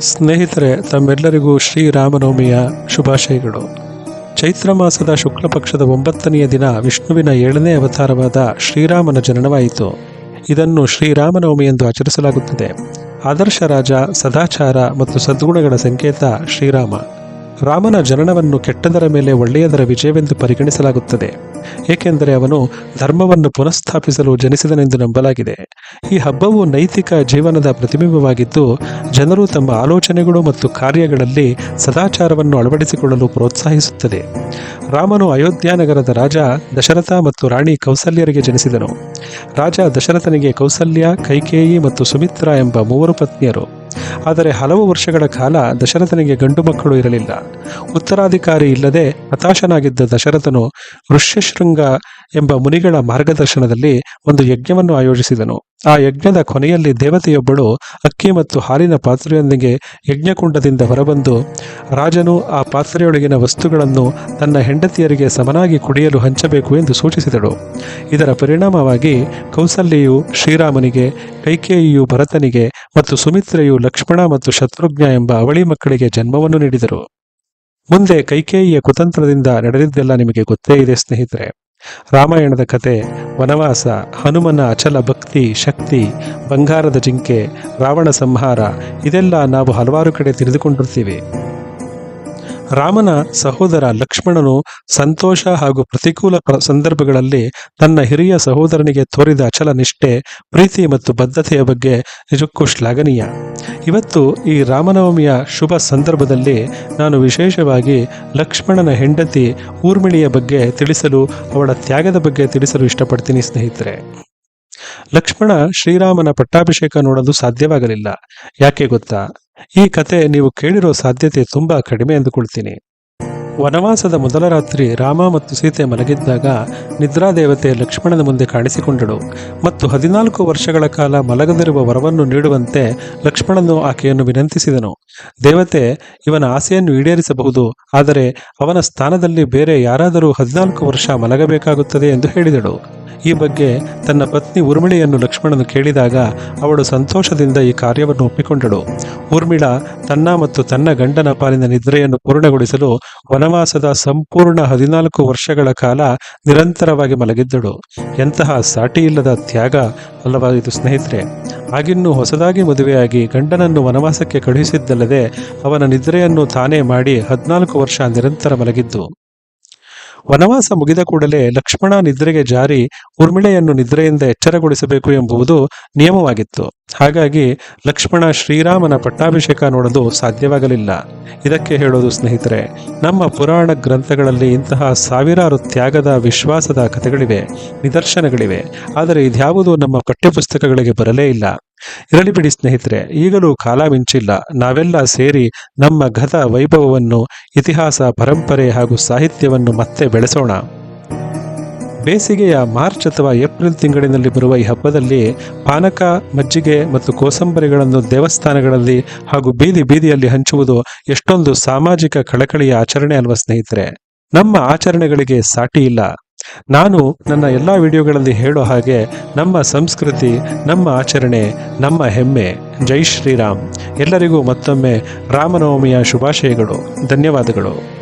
ಸ್ನೇಹಿತರೆ, ತಮ್ಮೆಲ್ಲರಿಗೂ ಶ್ರೀರಾಮನವಮಿಯ ಶುಭಾಶಯಗಳು. ಚೈತ್ರ ಮಾಸದ ಶುಕ್ಲ ಪಕ್ಷದ ಒಂಬತ್ತನೆಯ ದಿನ ವಿಷ್ಣುವಿನ ಏಳನೇ ಅವತಾರವಾದ ಶ್ರೀರಾಮನ ಜನನವಾಯಿತು. ಇದನ್ನು ಶ್ರೀರಾಮನವಮಿ ಎಂದು ಆಚರಿಸಲಾಗುತ್ತದೆ. ಆದರ್ಶ ರಾಜ, ಸದಾಚಾರ ಮತ್ತು ಸದ್ಗುಣಗಳ ಸಂಕೇತ ಶ್ರೀರಾಮ. ರಾಮನ ಜನನವನ್ನು ಕೆಟ್ಟದರ ಮೇಲೆ ಒಳ್ಳೆಯದರ ವಿಜಯವೆಂದು ಪರಿಗಣಿಸಲಾಗುತ್ತದೆ. ಏಕೆಂದರೆ ಅವನು ಧರ್ಮವನ್ನು ಪುನಃಸ್ಥಾಪಿಸಲು ಜನಿಸಿದನೆಂದು ನಂಬಲಾಗಿದೆ. ಈ ಹಬ್ಬವು ನೈತಿಕ ಜೀವನದ ಪ್ರತಿಬಿಂಬವಾಗಿದ್ದು, ಜನರು ತಮ್ಮ ಆಲೋಚನೆಗಳು ಮತ್ತು ಕಾರ್ಯಗಳಲ್ಲಿ ಸದಾಚಾರವನ್ನು ಅಳವಡಿಸಿಕೊಳ್ಳಲು ಪ್ರೋತ್ಸಾಹಿಸುತ್ತದೆ. ರಾಮನು ಅಯೋಧ್ಯ ನಗರದ ರಾಜ ದಶರಥ ಮತ್ತು ರಾಣಿ ಕೌಸಲ್ಯರಿಗೆ ಜನಿಸಿದನು. ರಾಜ ದಶರಥನಿಗೆ ಕೌಸಲ್ಯ, ಕೈಕೇಯಿ ಮತ್ತು ಸುಮಿತ್ರಾ ಎಂಬ ಮೂವರು ಪತ್ನಿಯರು. ಆದರೆ ಹಲವು ವರ್ಷಗಳ ಕಾಲ ದಶರಥನಿಗೆ ಗಂಡು ಮಕ್ಕಳು ಇರಲಿಲ್ಲ. ಉತ್ತರಾಧಿಕಾರಿ ಇಲ್ಲದೆ ಹತಾಶನಾಗಿದ್ದ ದಶರಥನು ಋಷ್ಯಶೃಂಗ ಎಂಬ ಮುನಿಗಳ ಮಾರ್ಗದರ್ಶನದಲ್ಲಿ ಒಂದು ಯಜ್ಞವನ್ನು ಆಯೋಜಿಸಿದನು. ಆ ಯಜ್ಞದ ಕೊನೆಯಲ್ಲಿ ದೇವತೆಯೊಬ್ಬಳು ಅಕ್ಕಿ ಮತ್ತು ಹಾಲಿನ ಪಾತ್ರೆಯೊಂದಿಗೆ ಯಜ್ಞಕುಂಡದಿಂದ ಹೊರಬಂದು, ರಾಜನು ಆ ಪಾತ್ರೆಯೊಳಗಿನ ವಸ್ತುಗಳನ್ನು ತನ್ನ ಹೆಂಡತಿಯರಿಗೆ ಸಮನಾಗಿ ಕುಡಿಯಲು ಹಂಚಬೇಕು ಎಂದು ಸೂಚಿಸಿದಳು. ಇದರ ಪರಿಣಾಮವಾಗಿ ಕೌಸಲ್ಯೆಯು ಶ್ರೀರಾಮನಿಗೆ, ಕೈಕೇಯಿಯು ಭರತನಿಗೆ ಮತ್ತು ಸುಮಿತ್ರೆಯು ಲಕ್ಷ್ಮಣ ಮತ್ತು ಶತ್ರುಘ್ನ ಎಂಬ ಅವಳಿ ಮಕ್ಕಳಿಗೆ ಜನ್ಮವನ್ನು ನೀಡಿದರು. ಮುಂದೆ ಕೈಕೇಯಿಯ ಕುತಂತ್ರದಿಂದ ನಡೆದಿದ್ದೆಲ್ಲ ನಿಮಗೆ ಗೊತ್ತೇ ಇದೆ, ಸ್ನೇಹಿತರೆ. ರಾಮಾಯಣದ ಕತೆ, ವನವಾಸ, ಹನುಮನ ಅಚಲ ಭಕ್ತಿ, ಶಕ್ತಿ, ಬಂಗಾರದ ಜಿಂಕೆ, ರಾವಣ ಸಂಹಾರ, ಇದೆಲ್ಲ ನಾವು ಹಲವಾರು ಕಡೆ ತಿಳಿದುಕೊಂಡಿರ್ತೀವಿ. ರಾಮನ ಸಹೋದರ ಲಕ್ಷ್ಮಣನು ಸಂತೋಷ ಹಾಗೂ ಪ್ರತಿಕೂಲ ಪ್ರ- ಸಂದರ್ಭಗಳಲ್ಲಿ ತನ್ನ ಹಿರಿಯ ಸಹೋದರನಿಗೆ ತೋರಿದ ಅಚಲ ನಿಷ್ಠೆ, ಪ್ರೀತಿ ಮತ್ತು ಬದ್ಧತೆಯ ಬಗ್ಗೆ ನಿಜಕ್ಕೂ ಶ್ಲಾಘನೀಯ ಇವತ್ತು ಈ ರಾಮನವಮಿಯ ಶುಭ ಸಂದರ್ಭದಲ್ಲಿ ನಾನು ವಿಶೇಷವಾಗಿ ಲಕ್ಷ್ಮಣನ ಹೆಂಡತಿ ಊರ್ಮಿಳಿಯ ಬಗ್ಗೆ ತಿಳಿಸಲು, ಅವಳ ತ್ಯಾಗದ ಬಗ್ಗೆ ತಿಳಿಸಲು ಇಷ್ಟಪಡ್ತೀನಿ ಸ್ನೇಹಿತರೆ. ಲಕ್ಷ್ಮಣ ಶ್ರೀರಾಮನ ಪಟ್ಟಾಭಿಷೇಕ ನೋಡಲು ಸಾಧ್ಯವಾಗಲಿಲ್ಲ. ಯಾಕೆ ಗೊತ್ತಾ? ಈ ಕತೆ ನೀವು ಕೇಳಿರೋ ಸಾಧ್ಯತೆ ತುಂಬಾ ಕಡಿಮೆ ಎಂದುಕೊಳ್ತೀನಿ ವನವಾಸದ ಮೊದಲ ರಾತ್ರಿ ರಾಮ ಮತ್ತು ಸೀತೆ ಮಲಗಿದ್ದಾಗ ನಿದ್ರಾದೇವತೆ ಲಕ್ಷ್ಮಣನ ಮುಂದೆ ಕಾಣಿಸಿಕೊಂಡಳು ಮತ್ತು ಹದಿನಾಲ್ಕು ವರ್ಷಗಳ ಕಾಲ ಮಲಗದಿರುವ ವರವನ್ನು ನೀಡುವಂತೆ ಲಕ್ಷ್ಮಣನು ಆಕೆಯನ್ನು ವಿನಂತಿಸಿದನು. ದೇವತೆ, ಇವನ ಆಸೆಯನ್ನು ಈಡೇರಿಸಬಹುದು, ಆದರೆ ಅವನ ಸ್ಥಾನದಲ್ಲಿ ಬೇರೆ ಯಾರಾದರೂ ಹದಿನಾಲ್ಕು ವರ್ಷ ಮಲಗಬೇಕಾಗುತ್ತದೆ ಎಂದು ಹೇಳಿದಳು. ಈ ಬಗ್ಗೆ ತನ್ನ ಪತ್ನಿ ಉರ್ಮಿಳೆಯನ್ನು ಲಕ್ಷ್ಮಣನು ಕೇಳಿದಾಗ ಅವಳು ಸಂತೋಷದಿಂದ ಈ ಕಾರ್ಯವನ್ನು ಒಪ್ಪಿಕೊಂಡಳು. ಊರ್ಮಿಳ ತನ್ನ ಮತ್ತು ತನ್ನ ಗಂಡನ ಪಾಲಿನ ನಿದ್ರೆಯನ್ನು ಪೂರ್ಣಗೊಳಿಸಲು ವನವಾಸದ ಸಂಪೂರ್ಣ ಹದಿನಾಲ್ಕು ವರ್ಷಗಳ ಕಾಲ ನಿರಂತರವಾಗಿ ಮಲಗಿದ್ದಳು. ಎಂತಹ ಸಾಟಿಯಿಲ್ಲದ ತ್ಯಾಗ ಅಲ್ಲವಾ ಇದು ಸ್ನೇಹಿತರೆ. ಆಗಿನ್ನೂ ಹೊಸದಾಗಿ ಮದುವೆಯಾಗಿ ಗಂಡನನ್ನು ವನವಾಸಕ್ಕೆ ಕಳುಹಿಸಿದ್ದಲ್ಲದೆ ಅವನ ನಿದ್ರೆಯನ್ನು ತಾನೇ ಮಾಡಿ ಹದಿನಾಲ್ಕು ವರ್ಷ ನಿರಂತರ ಮಲಗಿದ್ದು. ವನವಾಸ ಮುಗಿದ ಕೂಡಲೇ ಲಕ್ಷ್ಮಣ ನಿದ್ರೆಗೆ ಜಾರಿ ಉರ್ಮಿಳೆಯನ್ನು ನಿದ್ರೆಯಿಂದ ಎಚ್ಚರಗೊಳಿಸಬೇಕು ಎಂಬುದು ನಿಯಮವಾಗಿತ್ತು. ಹಾಗಾಗಿ ಲಕ್ಷ್ಮಣ ಶ್ರೀರಾಮನ ಪಟ್ಟಾಭಿಷೇಕ ನೋಡಲು ಸಾಧ್ಯವಾಗಲಿಲ್ಲ. ಇದಕ್ಕೆ ಹೇಳೋದು ಸ್ನೇಹಿತರೆ, ನಮ್ಮ ಪುರಾಣ ಗ್ರಂಥಗಳಲ್ಲಿ ಇಂತಹ ಸಾವಿರಾರು ತ್ಯಾಗದ ವಿಶ್ವಾಸದ ಕಥೆಗಳಿವೆ, ನಿದರ್ಶನಗಳಿವೆ. ಆದರೆ ಇದ್ಯಾವುದೂ ನಮ್ಮ ಪಠ್ಯಪುಸ್ತಕಗಳಿಗೆ ಬರಲೇ ಇಲ್ಲ. ಇರಲಿ ಬಿಡಿ ಸ್ನೇಹಿತರೆ, ಈಗಲೂ ಕಾಲ ಮಿಂಚಿಲ್ಲ. ನಾವೆಲ್ಲ ಸೇರಿ ನಮ್ಮ ಗತ ವೈಭವವನ್ನು, ಇತಿಹಾಸ, ಪರಂಪರೆ ಹಾಗೂ ಸಾಹಿತ್ಯವನ್ನು ಮತ್ತೆ ಬೆಳೆಸೋಣ. ಬೇಸಿಗೆಯ ಮಾರ್ಚ್ ಅಥವಾ ಏಪ್ರಿಲ್ ತಿಂಗಳಿನಲ್ಲಿ ಬರುವ ಈ ಹಬ್ಬದಲ್ಲಿ ಪಾನಕ, ಮಜ್ಜಿಗೆ ಮತ್ತು ಕೋಸಂಬರಿಗಳನ್ನು ದೇವಸ್ಥಾನಗಳಲ್ಲಿ ಹಾಗೂ ಬೀದಿ ಬೀದಿಯಲ್ಲಿ ಹಂಚುವುದು ಎಷ್ಟೊಂದು ಸಾಮಾಜಿಕ ಕಳಕಳಿಯ ಆಚರಣೆ ಅಲ್ವ ಸ್ನೇಹಿತರೆ? ನಮ್ಮ ಆಚರಣೆಗಳಿಗೆ ಸಾಟಿ ಇಲ್ಲ. ನಾನು ನನ್ನ ಎಲ್ಲ ವಿಡಿಯೋಗಳಲ್ಲಿ ಹೇಳೋ ಹಾಗೆ ನಮ್ಮ ಸಂಸ್ಕೃತಿ, ನಮ್ಮ ಆಚರಣೆ, ನಮ್ಮ ಹೆಮ್ಮೆ. ಜೈ ಶ್ರೀರಾಮ್. ಎಲ್ಲರಿಗೂ ಮತ್ತೊಮ್ಮೆ ರಾಮನವಮಿಯ ಶುಭಾಶಯಗಳು. ಧನ್ಯವಾದಗಳು.